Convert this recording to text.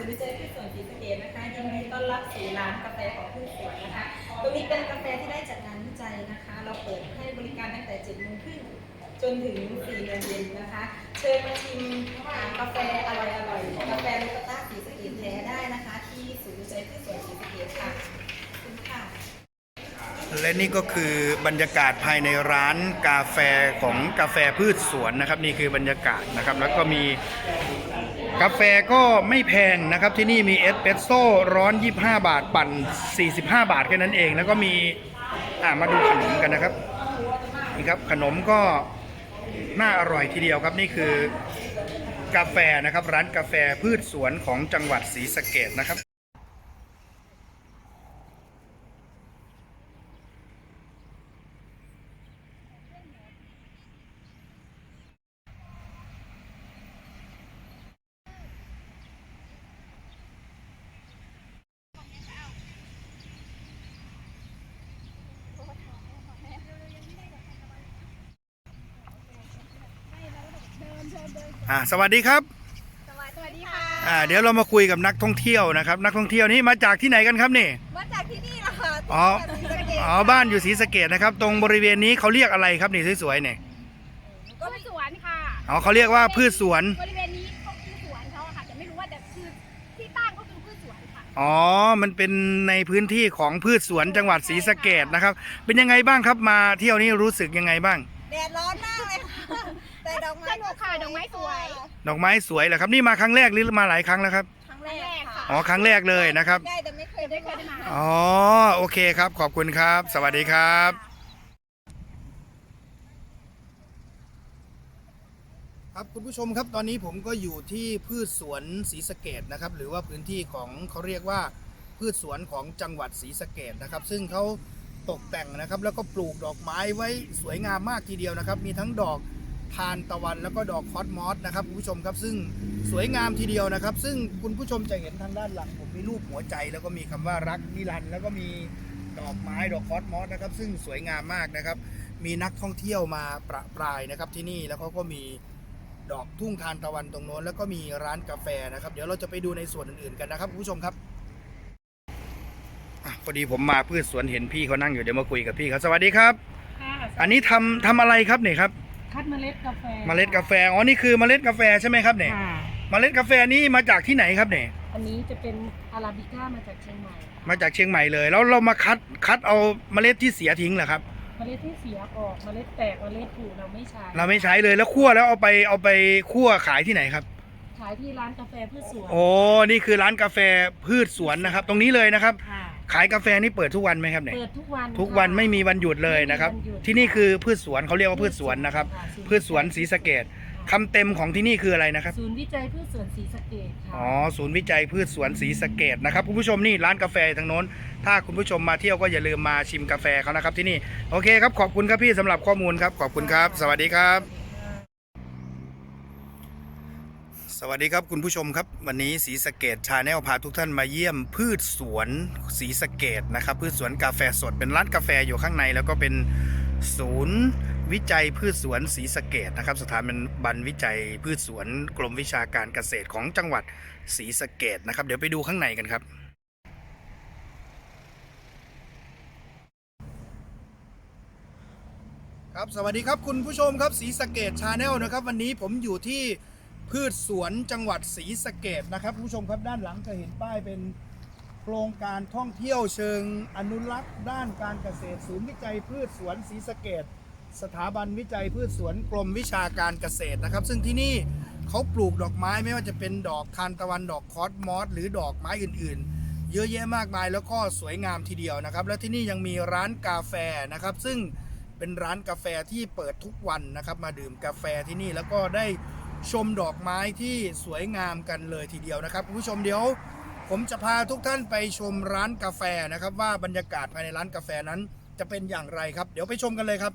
ศูนย์วิจัยพืชสวนศรีสะเกษนะคะยินดีต้อนรับสู่ร้านกาแฟของพืชสวนนะคะตรงนี้เป็นกาแฟที่ได้จากงานวิจัยนะคะ เราเปิดให้บริการตั้งแต่7โมงครึ่งจนถึง4โมงเย็นนะคะ เชิญมาชิมกาแฟอร่อยๆกาแฟลูกต้าศรีสะเกษแท้ได้นะคะ ที่ศูนย์วิจัยพืชสวนศรีสะเกษค่ะคุณค่ะและนี่ก็คือบรรยากาศภายในร้านกาแฟของกาแฟพืชสวนนะครับ นี่คือบรรยากาศนะครับ แล้วก็มี กาแฟก็ไม่แพงนะครับที่นี่มีเอสเปรสโซ่ร้อน 25 บาทปั่น 45 บาทแค่นั้นเอง แล้วก็มีอ่ามาดูขนมกันนะครับนี่ครับขนมก็น่าอร่อยทีเดียวครับนี่คือกาแฟนะครับร้านกาแฟพืชสวนของจังหวัดศรีสะเกดนะครับ อ่าสวัสดีครับสวัสดีค่ะอ่าเดี๋ยวเรามาคุยกับนักท่องเที่ยวนะครับ นักท่องเที่ยวนี่มาจากที่ไหนกันครับนี่มาจากที่นี่แหละค่ะอ๋อที่ศรีสะเกษอ๋อบ้านอยู่ศรีสะเกดนะครับ ตรงบริเวณนี้เขาเรียกอะไรครับนี่สวยๆเนี่ยก็เป็นสวนค่ะอ๋อเขาเรียกว่าพืชสวนบริเวณนี้ก็คือสวนเขาอะค่ะแต่ไม่รู้ว่าแต่คือที่ตั้งก็คือพืชสวนค่ะอ๋อมันเป็นในพื้นที่ของพืชสวนจังหวัดศรีสะเกดนะครับ เป็นยังไงบ้างครับมาเที่ยวนี้รู้สึกยังไงบ้างแดดร้อนมากเลยค่ะ แต่ดอกไม้สนุกค่ะดอกไม้สวยดอกไม้สวยเหรอครับนี่มาครั้งแรกหรือมาหลายครั้งแล้วครับครั้งแรกค่ะอ๋อครั้งแรกเลยนะครับได้แต่ไม่เคยได้เคยได้มาอ๋อโอเคครับ ขอบคุณครับ สวัสดีครับครับคุณผู้ชมครับตอนนี้ผมก็อยู่ที่พืชสวนศรีสะเกดนะครับ หรือว่าพื้นที่ของเขาเรียกว่าพืชสวนของจังหวัดศรีสะเกดนะครับ ซึ่งเขาตกแต่งนะครับ แล้วก็ปลูกดอกไม้ไว้สวยงามมากทีเดียวนะครับ มีทั้งดอก ทานตะวันแล้วก็ดอกคอสมอสนะครับคุณผู้ชมครับซึ่งสวยงามทีเดียวนะครับ ซึ่งคุณผู้ชมจะเห็นทางด้านหลังผมมีรูปหัวใจ แล้วก็มีคำว่ารักนิรันดร์แล้วก็มีดอกไม้ดอกคอสมอสนะครับซึ่งสวยงามมากนะครับ มีนักท่องเที่ยวมาประปรายนะครับที่นี่แล้วเขาก็มีดอกทุ่งทานตะวันตรงโน้นแล้วก็มีร้านกาแฟนะครับเดี๋ยวเราจะไปดูในส่วนอื่นๆกันนะครับคุณผู้ชมครับอะพอดีผมมาพืชสวนเห็นพี่เขานั่งอยู่เดี๋ยวมาคุยกับพี่เขาสวัสดีครับค่ะอันนี้ทำทำอะไรครับเนี่ยครับ คัดเมล็ดกาแฟเมล็ดกาแฟอ๋อนี่คือเมล็ดกาแฟใช่ไหมครับเนี่ยค่ะเมล็ดกาแฟนี่มาจากที่ไหนครับเนี่ยอันนี้จะเป็นอาราบิก้ามาจากเชียงใหม่มาจากเชียงใหม่เลย แล้วเรามาคัดคัดเอาเมล็ดที่เสียทิ้งเหรอครับเมล็ดที่เสียออกเมล็ดแตกเมล็ดผุเราไม่ใช้เราไม่ใช้เลยแล้วคั่วแล้วเอาไปเอาไปคั่วขายที่ไหนครับ ขายที่ร้านกาแฟพืชสวนโอ้นี่คือร้านกาแฟพืชสวนนะครับ ตรงนี้เลยนะครับ ค่ะ ขายกาแฟนี่เปิดทุกวันไหมครับเนี่ย เปิดทุกวันทุกวันค่ะ ไม่มีวันหยุดเลยนะครับ ไม่มีวันหยุด ที่นี่คือพืชสวนเขาเรียกว่าพืชสวนนะครับค่ะพืชสวนศรีสะเกดคำเต็มของที่นี่คืออะไรนะครับ ศูนย์วิจัยพืชสวนศรีสะเกษค่ะอ๋อ ศูนย์วิจัยพืชสวนศรีสะเกดนะครับคุณผู้ชมนี่ร้านกาแฟทางโน้น ถ้าคุณผู้ชมมาเที่ยวก็อย่าลืมมาชิมกาแฟเขานะครับที่นี่ โอเคครับ ขอบคุณครับพี่สำหรับข้อมูลครับ ขอบคุณครับ สวัสดีครับ สวัสดี สวัสดีครับคุณผู้ชมครับ วันนี้ศรีสเกดชาแนลพาทุกท่านมาเยี่ยมพืชสวนศรีสเกดนะครับ พืชสวนกาแฟสดเป็นร้านกาแฟอยู่ข้างใน แล้วก็เป็นศูนย์วิจัยพืชสวนศรีสเกดนะครับ สถาบันวิจัยพืชสวนกรมวิชาการเกษตรของจังหวัดศรีสเกดนะครับ เดี๋ยวไปดูข้างในกันครับครับสวัสดีครับคุณผู้ชมครับศรีสเกดชาแนลนะครับ วันนี้ผมอยู่ที่ พืชสวนจังหวัดศรีสะเกดนะครับผู้ชมครับด้านหลังจะเห็นป้ายเป็นโครงการท่องเที่ยวเชิงอนุรักษ์ด้านการเกษตรศูนย์วิจัยพืชสวนศรีสะเกดสถาบันวิจัยพืชสวนกรมวิชาการเกษตรนะครับ ซึ่งที่นี่เขาปลูกดอกไม้ไม่ว่าจะเป็นดอกทานตะวันดอกคอสมอสหรือดอกไม้อื่นๆ เยอะแยะมากมายแล้วก็สวยงามทีเดียวนะครับ แล้วที่นี่ยังมีร้านกาแฟนะครับ ซึ่งเป็นร้านกาแฟที่เปิดทุกวันนะครับ มาดื่มกาแฟที่นี่แล้วก็ได้ ชมดอกไม้ที่สวยงามกันเลยทีเดียวนะครับคุณผู้ชมเดี๋ยว ผมจะพาทุกท่านไปชมร้านกาแฟนะครับ ว่าบรรยากาศภายในร้านกาแฟนั้นจะเป็นอย่างไรครับ เดี๋ยวไปชมกันเลยครับ